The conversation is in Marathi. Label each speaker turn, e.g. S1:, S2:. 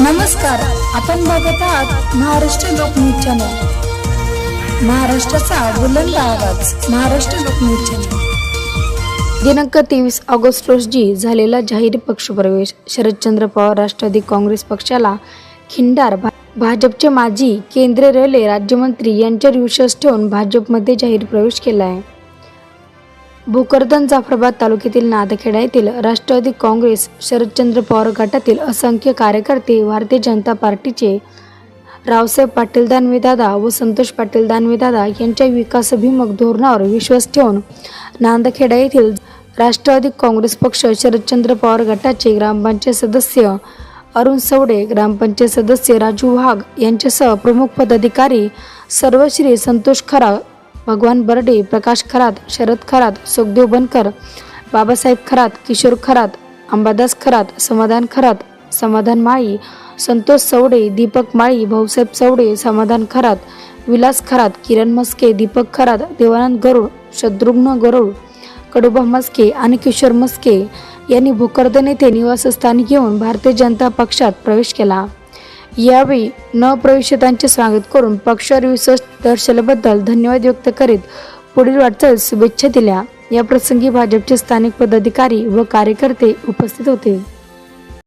S1: नमस्कार आपण बघत आहात महाराष्ट्र लोकन्यूज चॅनल. महाराष्ट्राचा बुलंद आवाज महाराष्ट्र लोकन्यूज चॅनल. दिनांक तेवीस ऑगस्ट रोजी झालेला जाहीर पक्षप्रवेश शरदचंद्र पवार राष्ट्रवादी काँग्रेस पक्षाला खिंडार. भा- भाजपचे माजी केंद्रीय रेल्वे राज्यमंत्री यांच्यावर विश्वास ठेवून भाजपमध्ये जाहीर प्रवेश केला आहे भोकरदन जाफराबाद तालुक्यातील नादखेडा येथील राष्ट्रवादी काँग्रेस शरदचंद्र पवार गटातील असंख्य कार्यकर्ते भारतीय जनता पार्टीचे रावसाहेब पाटील दानवेदादा व संतोष पाटील दानवेदादा यांच्या विकासाभिमुख धोरणावर विश्वास ठेवून नांदखेडा येथील राष्ट्रवादी काँग्रेस पक्ष शरदचंद्र पवार गटाचे ग्रामपंचायत सदस्य अरुण सवडे ग्रामपंचायत सदस्य राजू वाघ यांच्यासह प्रमुख पदाधिकारी सर्वश्री संतोष खरा भगवान बर्डे प्रकाश खरात शरद खरात सुखदेव बनकर बाबासाहेब खरात किशोर खरात अंबादास खरात समाधान खरात समाधान माळी संतोष चौडे दीपक माळी भाऊसाहेब चौडे समाधान खरात विलास खरात किरण मस्के दीपक खरात देवानंद गरुड शत्रुघ्न गरुड कडुबा मस्के आणि किशोर मस्के यांनी भोकरदन येथे निवासस्थानी घेऊन भारतीय जनता पक्षात प्रवेश केला. यावेळी नवप्रवेशितांचे स्वागत करून पक्षावर विश्वास दर्शवल्याबद्दल धन्यवाद व्यक्त करीत पुढील वाटचाल शुभेच्छा दिल्या. या प्रसंगी भाजपचे स्थानिक पदाधिकारी व कार्यकर्ते उपस्थित होते.